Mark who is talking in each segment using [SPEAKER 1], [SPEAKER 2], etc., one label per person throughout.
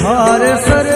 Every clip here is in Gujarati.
[SPEAKER 1] हर सर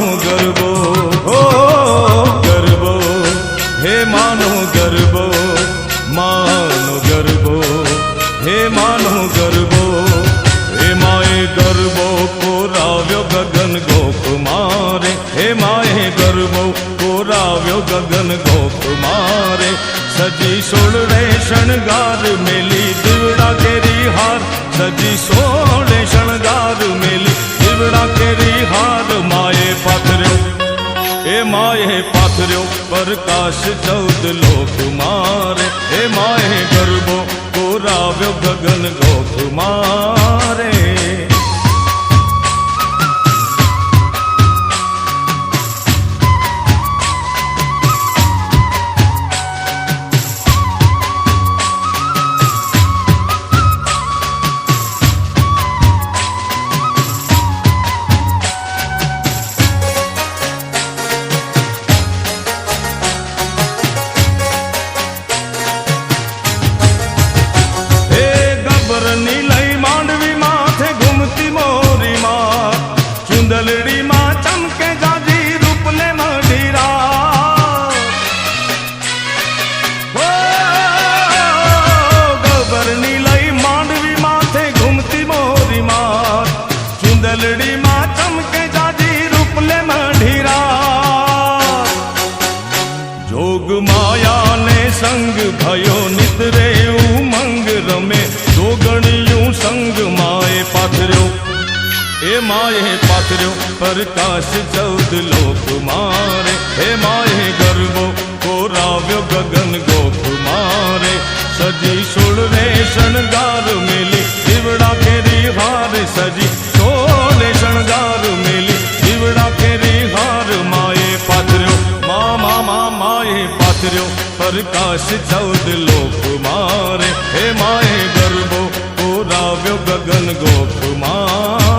[SPEAKER 1] માનો ગરબો. હો ગરબો. હે માનો ગરબો માનો ગરબો. હે માનો ગરબો. હે માએ ગરબો કોરાવ્યો ગગન ગોકુમારે હે માએ ગરબો કોરાવ્યો ગગન ગોકુમારે સજી સોળે શણગાર મેલી દીવડા કેરી હાર. સજી સોળે દીવડા કેરી હાર માએ પાથર્યો. એ માએ પાથર્યો, પ્રકાશ ચૌદ લોક મારે. એ માએ ગરબો કોરાવ્યો ગગન ગોખ મારે. પ્રકાશ ચૌદ લોક મારે હે માએ ગરબો કોરાવ્યો ગગન ગોખ મારે સજી સોળને શણગાર મેલી દીવડા કેરી હાર સજી સોળે શણગાર મેલી દીવડા કેરી હાર માએ પાથર્યો મા મા મા માએ પાથર્યો પ્રકાશ ચૌદ લોક મારે હે માએ ગરબો કોરાવ્યો ગગન ગોખ મારે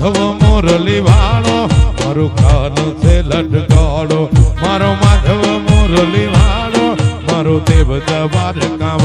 [SPEAKER 2] માધવ મુરલી વાળો મારું કાન છે લટકાળો મારો માધવ મુરલી વાળો મારો દેવ દ્વારકા વાળો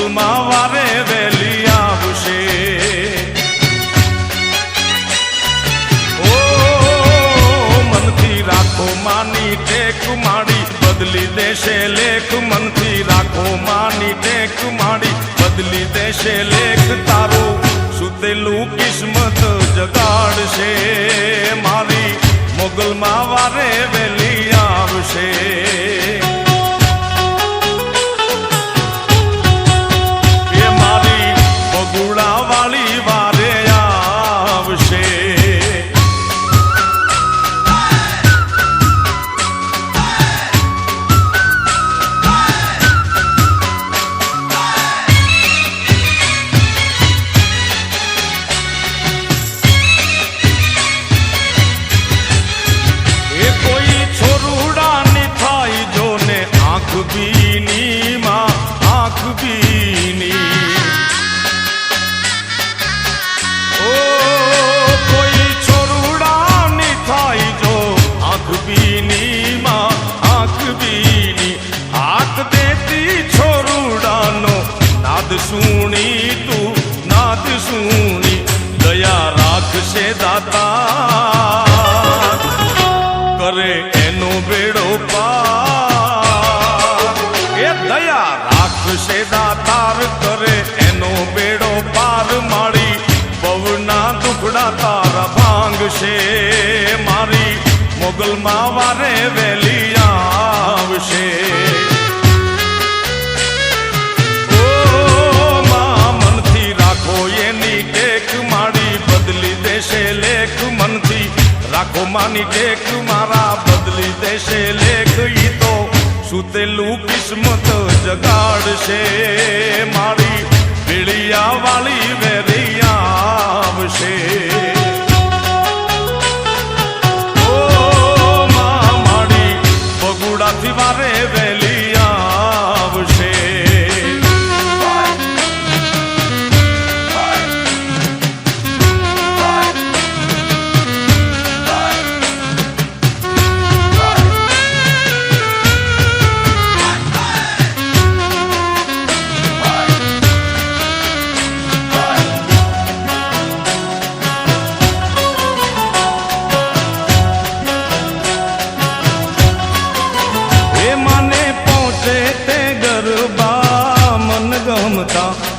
[SPEAKER 1] મોગલમાં વારે વેલી આવશે. ઓ, મનથી રાખો માની ટેક માડી, બદલી દેશે લેખ, મનથી રાખો માની ટેક માડી, બદલી દેશે લેખ તારો. સુતેલું કિસ્મત જગાડશે મારી, મોગલમાં વારે વેલી આવશે. કરે એનો બેડો પાર. એ દયા રાખશે દાતાર કરે, એનો બેડો પાર મારી. બહુના દુખડા તારા ભાંગશે મારી. મોગલમાં વારે વેલી આવશે. માની ટેક મારા બદલી દેશે લેખ. ઈ તો સુતેલું કિસ્મત જગાડશે. મારી પીળિયા વાળી વેરી આવશે.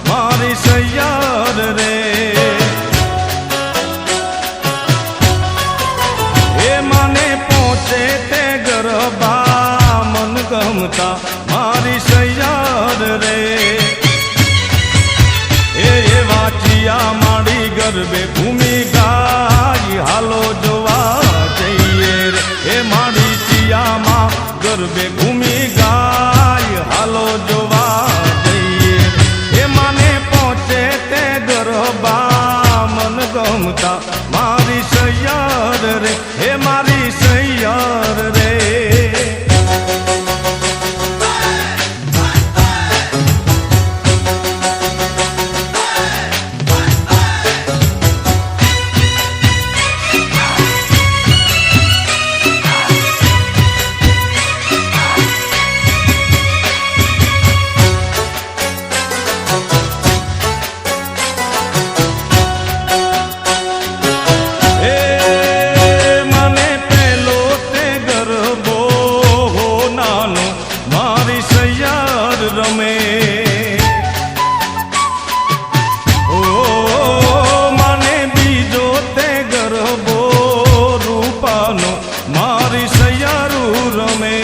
[SPEAKER 1] મારી સૈયાર રે. એ મને પહોંચે તે ગરબા મન ગમતા મારી સૈયાર રે. એ એ વાચિયા માડી ગરબે ભૂમિ ગાઈ, હાલો જોવા જઈએ રે. એ મારી ચિયામાં ગરબે મારી સૈયારું રમે.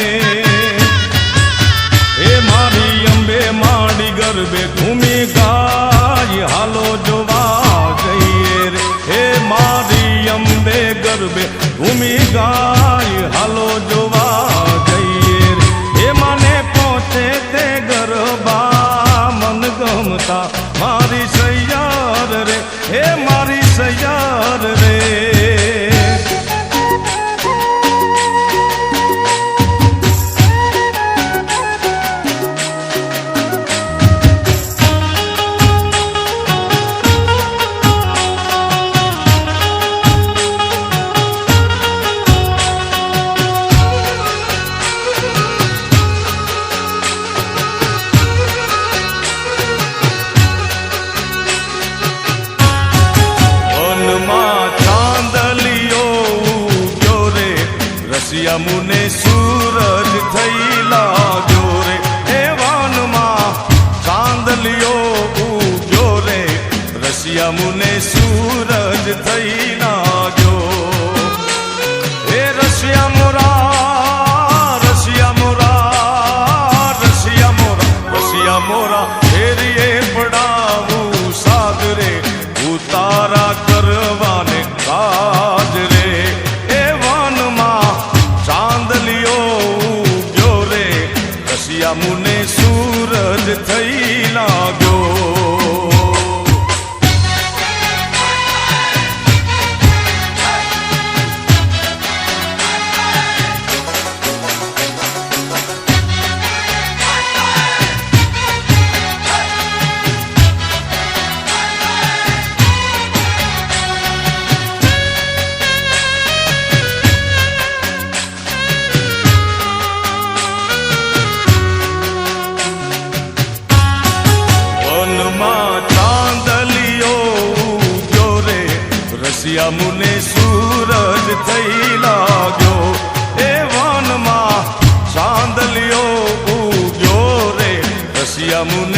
[SPEAKER 1] એ મારી અંબે માડી ગરબે ઘૂમી ગાય. હાલો જોવા જઈએ રે. હે મારી અંબે ગરબે ઘૂમી ગાય. હાલો જોવા જઈએ રે. હે મને પહોંચે તે ગરબા મન ગમતા યમુને સૂરજ થઈ લાગ્યો. એ વનમાં ચાંદલિયો ઉગ્યો રે. રશિયા મુને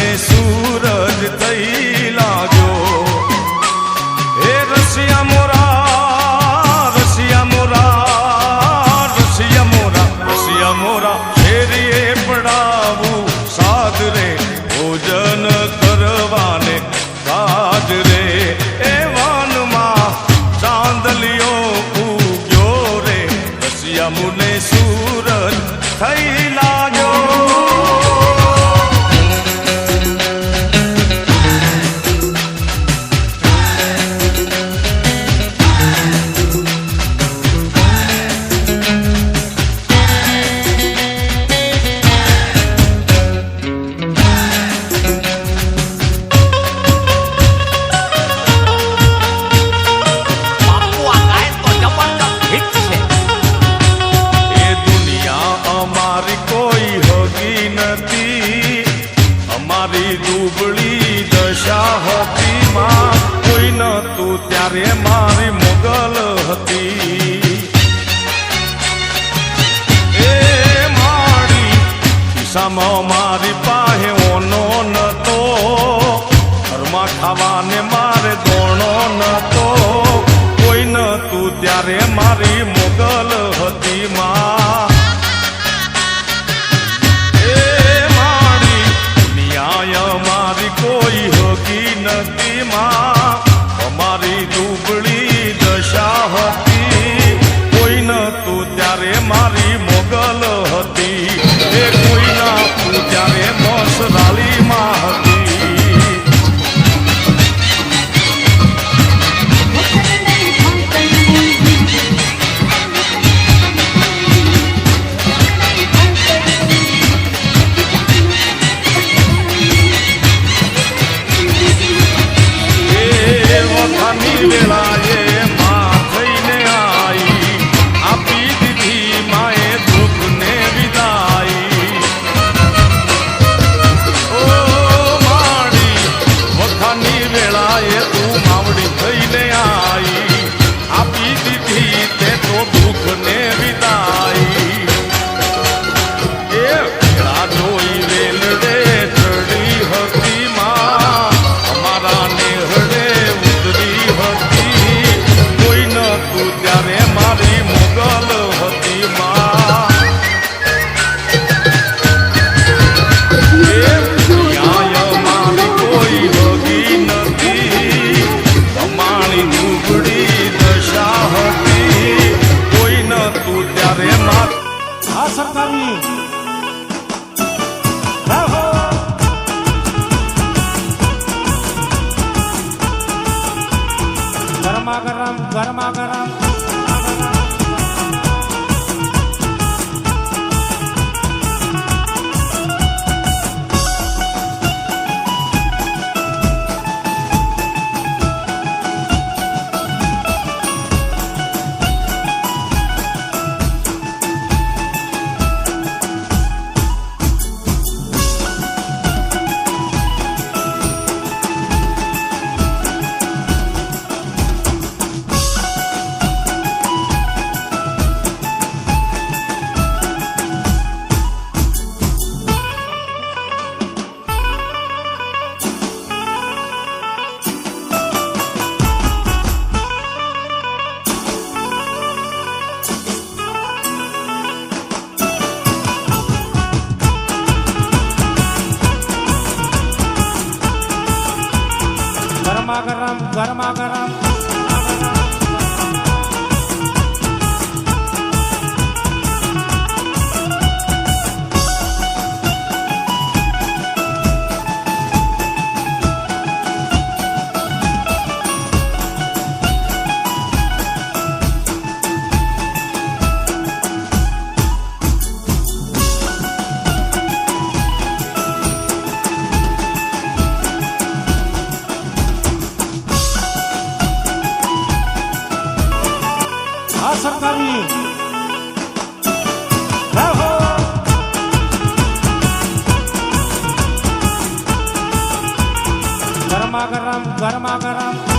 [SPEAKER 1] મુલે સુરત થઈલા હતી. એ મારી ખિસ્સામાં મારી પાસે
[SPEAKER 2] અસરકારી ગરમા ગરમ ગરમા ગરમ.